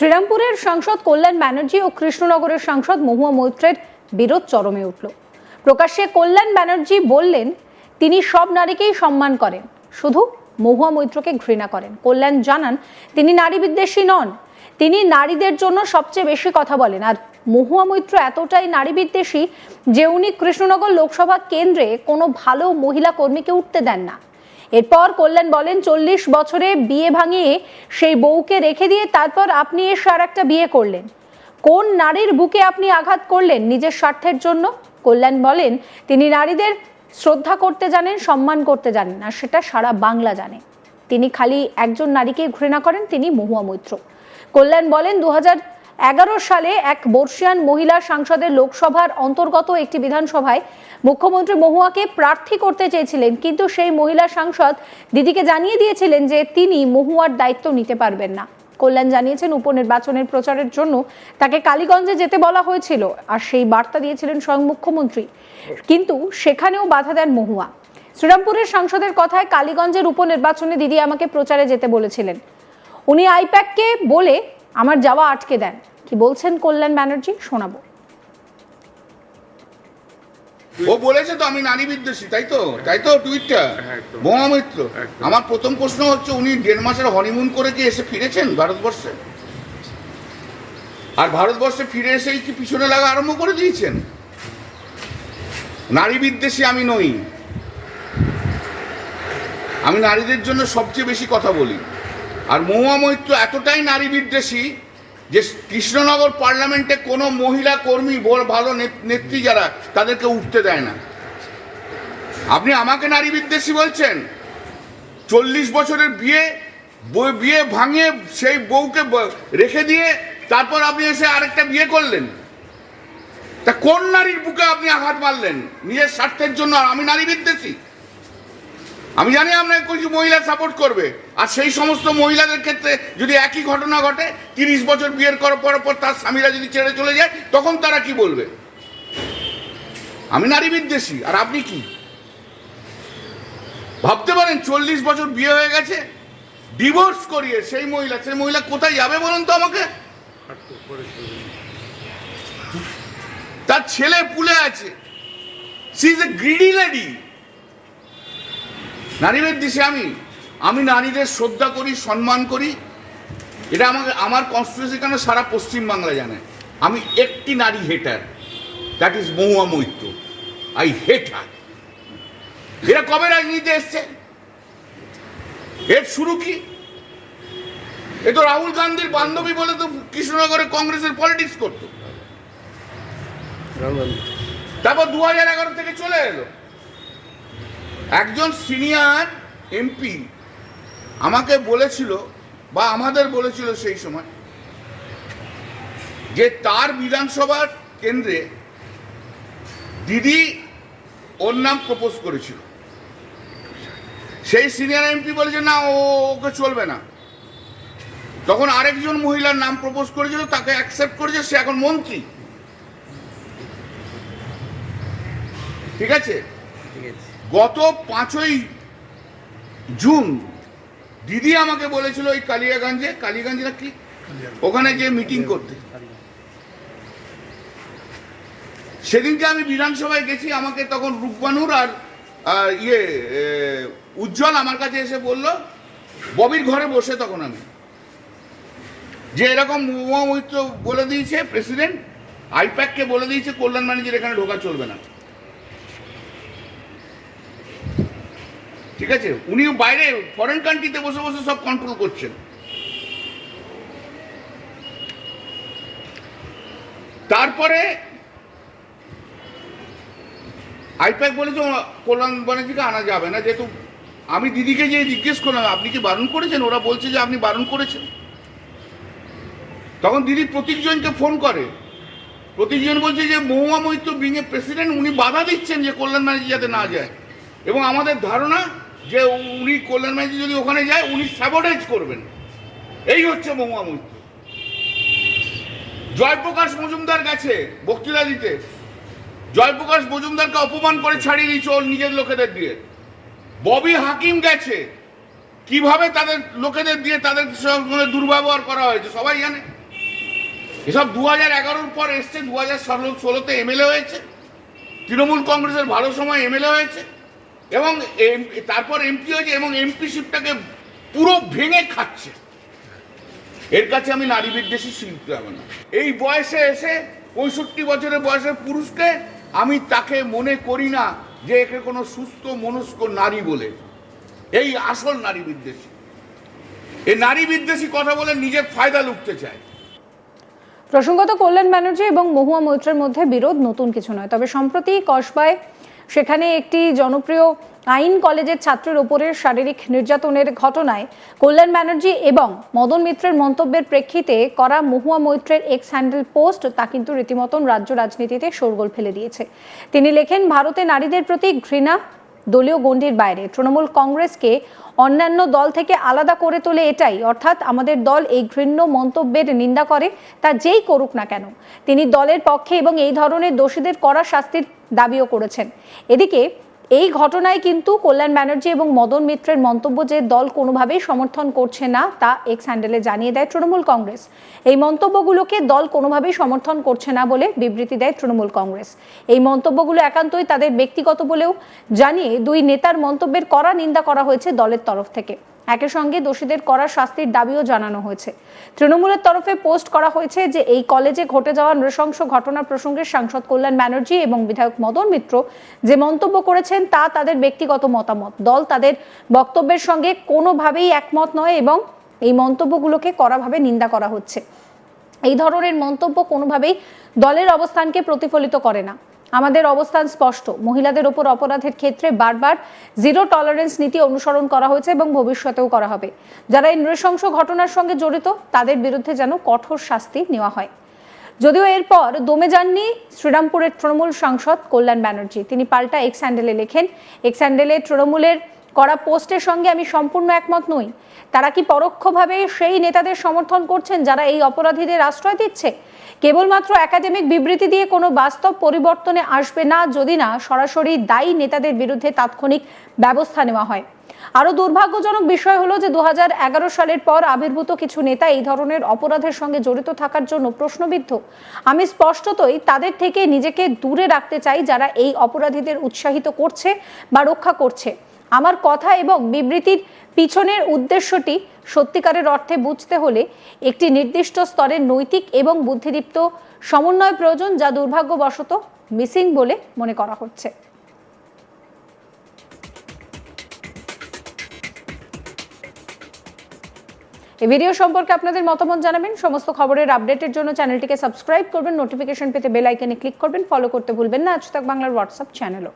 শ্রীরামপুরের সাংসদ কল্যাণ ব্যানার্জি ও কৃষ্ণনগরের সাংসদ মহুয়া মৈত্রের বিরোধ চরমে উঠল। প্রকাশ্যে কল্যাণ ব্যানার্জি বললেন, তিনি সব নারীকেই সম্মান করেন, শুধু মহুয়া মৈত্রকে ঘৃণা করেন। কল্যাণ জানান, তিনি নারী বিদ্বেষী নন, তিনি নারীদের জন্য সবচেয়ে বেশি কথা বলেন। আর মহুয়া মৈত্র এতটাই নারী বিদ্বেষী যে উনি কৃষ্ণনগর লোকসভা কেন্দ্রে কোনো ভালো মহিলা কর্মীকে উঠতে দেন না। এরপর কল্যাণ বলেন, চল্লিশ বছরে বিয়ে ভাঙিয়ে সেই বউকে রেখে দিয়ে তারপর আপনি এসে আর একটা বিয়ে করলেন। কোন নারীর বুকে আপনি আঘাত করলেন নিজের স্বার্থের জন্য? কল্যাণ বলেন, তিনি নারীদের শ্রদ্ধা করতে জানেন, সম্মান করতে জানেন, আর সেটা সারা বাংলা জানে। তিনি খালি একজন নারীকে ঘৃণা করেন, তিনি মহুয়া মৈত্র। কল্যাণ বলেন দু হাজার এগারো সালে এক বর্ষিয়ান মহিলা সাংসদের লোকসভার অন্তর্গত একটি বিধানসভায় মুখ্যমন্ত্রী মহুয়াকে প্রার্থী করতে চেয়েছিলেন, কিন্তু সেই মহিলা সাংসদ দিদিকে জানিয়ে দিয়েছিলেন যে তিনি মহুয়ার দায়িত্ব নিতে পারবেন না। কল্যাণ জানিয়েছেন, উপনির্বাচনের প্রচারের জন্য তাকে কালীগঞ্জে যেতে বলা হয়েছিল আর সেই বার্তা দিয়েছিলেন স্বয়ং মুখ্যমন্ত্রী। কিন্তু সেখানেও বাধা দেন মহুয়া। শ্রীরামপুরের সাংসদের কথায় কালীগঞ্জের উপনির্বাচনে দিদি আমাকে প্রচারে যেতে বলেছিলেন। উনি আইপ্যাককে বলে আমার যাওয়া আটকে দেন। কি বলছেন কল্যাণ ব্যানার্জি? শোনাবো। ও বলেছে তো আমি নারী বিদ্বেষী তাই তো? তাই তো টুইটটা? হ্যাঁ, একদম। মহামিত্র আমার প্রথম প্রশ্ন হচ্ছে উনি দেড় মাসের হনিমুন করে কি এসে ফিরেছেন ভারতবর্ষে? আর ভারতবর্ষে ফিরে এসেই কি পিছনে লাগা আরম্ভ করে দিয়েছেন? নারী বিদ্বেষী আমি নই। আমি নারীদের জন্য সবচেয়ে বেশি কথা বলি। আর মহুয়া মৈত্র এতটাই নারী বিদ্বেষী যে কৃষ্ণনগর পার্লামেন্টে কোনো মহিলা কর্মী ভালো নেত- নেত্রী যারা, তাদেরকে উঠতে দেয় না। আপনি আমাকে নারী বিদ্বেষী বলছেন? চল্লিশ বছরের বিয়ে বিয়ে ভাঙিয়ে সেই বউকে রেখে দিয়ে তারপর আপনি এসে আরেকটা বিয়ে করলেন। তা কোন নারীর বুকে আপনি আঘাত মারলেন? নিজের স্বার্থের জন্য আমি নারী বিদ্বেষী আমি জানি আপনাকে কিছু মহিলা সাপোর্ট করবে। আর সেই সমস্ত মহিলাদের ক্ষেত্রে যদি একই ঘটনা ঘটে, তিরিশ বছর বিয়ের করার পর পর তার স্বামীরা যদি ছেড়ে চলে যায়, তখন তারা কি বলবে? আমি নারী বিদ্বেষী, আর আপনি কি? ভাবতে পারেন চল্লিশ বছর বিয়ে হয়ে গেছে ডিভোর্স করিয়ে সেই মহিলা সেই মহিলা কোথায় যাবে বলুন তো আমাকে? তার ছেলে পুলে আছে। She is a greedy lady নারীদের দেশে আমি আমি নারীদের শ্রদ্ধা করি সম্মান করি। এটা আমাকে আমার কনস্টিটিউশন কেন সারা পশ্চিম বাংলা জানে? আমি একটি নারী hater that is Mahua Moitra. I hate her এরা কবে রাজনীতিতে এসছে? এর শুরু কি? এ তো রাহুল গান্ধীর বান্ধবী বলে তো কৃষ্ণনগরে কংগ্রেসের পলিটিক্স করতো। তারপর দু হাজার এগারো থেকে চলে এলো। একজন সিনিয়র এমপি আমাকে বলেছিল বা আমাদের বলেছিল সেই সময় যে তার বিধানসভার কেন্দ্রে দিদি ওর নাম প্রপোজ করেছিল। সেই সিনিয়র এমপি বলেছে, না, ও ওকে চলবে না। তখন আরেকজন মহিলার নাম প্রপোজ করেছিল, তাকে অ্যাকসেপ্ট করেছে, সে এখন মন্ত্রী। ঠিক আছে। গত পাঁচই জুন দিদি আমাকে বলেছিল ওই কালিয়াগঞ্জে কালিয়াগঞ্জে না কি? ওখানে যে মিটিং করতে। সেদিনকে আমি বিধানসভায় গেছি, আমাকে তখন রূপবানুর আর ইয়ে উজ্জ্বল আমার কাছে এসে বলল, ববির ঘরে বসে তখন আমি। যে এরকম মহুয়া মৈত্র বলে দিয়েছে প্রেসিডেন্ট আইপ্যাককে বলে দিয়েছে, কল্যাণ ম্যানেজার এখানে ঢোকা চলবে না। ঠিক আছে? উনি বাইরে ফরেন কান্ট্রিতে বসে বসে সব কন্ট্রোল করছেন। তারপরে আইপ্যাক বলেছে কল্যাণ ব্যানার্জিকে আনা যাবে না, যেহেতু আমি দিদিকে যে জিজ্ঞেস করলাম, আপনি কি বারণ করেছেন? ওরা বলছে যে আপনি বারণ করেছেন। তখন দিদি প্রতীকজনকে ফোন করে। প্রতীকজন বলছে যে, মহুয়া মৈত্র বিং প্রেসিডেন্ট উনি বাধা দিচ্ছেন যে কল্যাণ ব্যানার্জি যাতে না যায়। এবং আমাদের ধারণা যে উনি কল্যাণ ব্যানার্জি যদি ওখানে যায়, উনি স্যাবোটাইজ করবেন। এই হচ্ছে মহুয়া মৈত্র। জয়প্রকাশ মজুমদার গেছে বক্তৃতা দিতে। জয়প্রকাশ মজুমদারকে অপমান করে ছাড়িয়ে দিয়েছে ওর নিজের লোকেদের দিয়ে। ববি হাকিম গেছে। কীভাবে তাদের লোকেদের দিয়ে তাদের সঙ্গে দুর্ব্যবহার করা হয়েছে, সবাই জানে? এসব দু হাজার এগারোর পর এসছে দু হাজার ষোলো ষোলোতে এমএলএ হয়েছে। তৃণমূল কংগ্রেসের ভালো সময় এমএলএ হয়েছে। এবং তারপর এমপি হয়েছে এবং এমপিশিপটাকে পুরো ভেঙে খাচ্ছে। এর কাছে আমি নারী বিদ্বেষী শিল্পী হবে না। এই বয়সে এসে, পঁয়ষট্টি বছরের বয়সের পুরুষকে আমি তাকে মনে করি না যে একে কোনো সুস্থ, মনস্ক নারী বলে। এই আসল নারী বিদ্বেষী। এই নারী বিদ্বেষী কথা বলে নিজের ফায়দা লুটতে চায়। প্রসঙ্গত কল্যাণ ব্যানার্জি এবং মহুয়া মৈত্রের মধ্যে বিরোধ নতুন কিছু নয়। তবে সম্প্রতি কসবায় সেখানে একটি জনপ্রিয় আইন কলেজের ছাত্রের ওপরে শারীরিক নির্যাতনের ঘটনায় কল্যাণ ব্যানার্জি এবং মদন মিত্রের মন্তব্যের প্রেক্ষিতে করা মহুয়া মৈত্রের এক্স হ্যান্ডেল পোস্ট তা কিন্তু রীতিমতন রাজ্য রাজনীতিতে শোরগোল ফেলে দিয়েছে। তিনি লেখেন, ভারতে নারীদের প্রতি ঘৃণা, দলীয় গণ্ডির বাইরে। তৃণমূল কংগ্রেসকে অন্যান্য দল থেকে আলাদা করে তোলে এটাই। অর্থাৎ আমাদের দল এই ঘৃণ্য মন্তব্যের নিন্দা করে, তা যেই করুক না কেন। তিনি দলের পক্ষে এবং এই ধরনের দোষীদের করা শাস্তির দাবিও করেছেন। এদিকে এই ঘটনায় কিন্তু কল্যাণ ব্যানার্জি এবং মদন মিত্রের মন্তব্য যে দল কোনোভাবেই সমর্থন করছে না, তা এক্স হ্যান্ডেলে জানিয়ে দেয় তৃণমূল কংগ্রেস। এই মন্তব্যগুলোকে দল কোনোভাবেই সমর্থন করছে না বলে বিবৃতি দেয় তৃণমূল কংগ্রেস। এই মন্তব্যগুলো একান্তই তাদের ব্যক্তিগত বলেও জানিয়ে দুই নেতার মন্তব্যের কড়া নিন্দা করা হয়েছে দলের তরফ থেকে। একই সঙ্গে দোষীদের করা শাস্তির দাবিও জানানো হয়েছে। তৃণমূলের তরফে পোস্ট করা হয়েছে যে এই কলেজে ঘটে যাওয়া নৃশংস ঘটনা প্রসঙ্গে সাংসদ কল্যাণ ব্যানার্জি এবং বিধায়ক মদন মিত্র যে মন্তব্য করেছেন তা তাদের ব্যক্তিগত মতামত। দল তাদের বক্তব্যের সঙ্গে কোনোভাবেই একমত নয় এবং এই মন্তব্যগুলোকে কড়াভাবে নিন্দা করা হচ্ছে। এই ধরনের মন্তব্য কোনোভাবেই দলের অবস্থানকে প্রতিফলিত করে না। আমাদের অবস্থান স্পষ্ট। মহিলাদের ওপর অপরাধের ক্ষেত্রে বারবার জিরো টলারেন্স নীতি অনুসরণ করা হয়েছে এবং ভবিষ্যতেও করা হবে। যারা এই নৃশংস ঘটনার সঙ্গে জড়িত, তাদের বিরুদ্ধে যেন কঠোর শাস্তি নেওয়া হয়। যদিও এরপর দমে যাননি শ্রীরামপুরের তৃণমূল সাংসদ কল্যাণ ব্যানার্জি। তিনি পাল্টা এক্স হ্যান্ডেলে লেখেন। এক্স হ্যান্ডেলে তৃণমূলের করা পোস্টের সঙ্গে আমি সম্পূর্ণ একমত নই। তারা কি পরোক্ষভাবে সেই নেতাদের সমর্থন করছেন যারা এই অপরাধীদের আশ্রয় দিচ্ছে? কেবলমাত্র একাডেমিক বিবৃতি দিয়ে কোনো বাস্তব পরিবর্তনে আসবে না যদি না সরাসরি দায়ী নেতাদের বিরুদ্ধে তাৎক্ষণিক ব্যবস্থা নেওয়া হয়। আরও দুর্ভাগ্যজনক বিষয় হলো যে দু হাজার এগারো সালের পর আবির্ভূত কিছু নেতা এই ধরনের অপরাধের সঙ্গে জড়িত থাকার জন্য প্রশ্নবিদ্ধ। আমি স্পষ্টতই তাদের থেকে নিজেকে দূরে রাখতে চাই যারা এই অপরাধীদের উৎসাহিত করছে বা রক্ষা করছে। আমার কথা এবং বিবৃতির পিছনের উদ্দেশ্যটি সত্যিকারের অর্থে বুঝতে হলে একটি নির্দিষ্ট স্তরের নৈতিক এবং বুদ্ধিদীপ্ত সমন্বয় প্রয়োজন যা দুর্ভাগ্যবশত মিসিং বলে মনে করা হচ্ছে। এই ভিডিও সম্পর্কে আপনাদের মতামত জানাবেন। সমস্ত খবরের আপডেটের জন্য চ্যানেলটিকে সাবস্ক্রাইব করবেন। নোটিফিকেশন পেতে বেল আইকনে ক্লিক করবেন। ফলো করতে ভুলবেন না। আজ তাক বাংলার হোয়াটসঅ্যাপ চ্যানেলও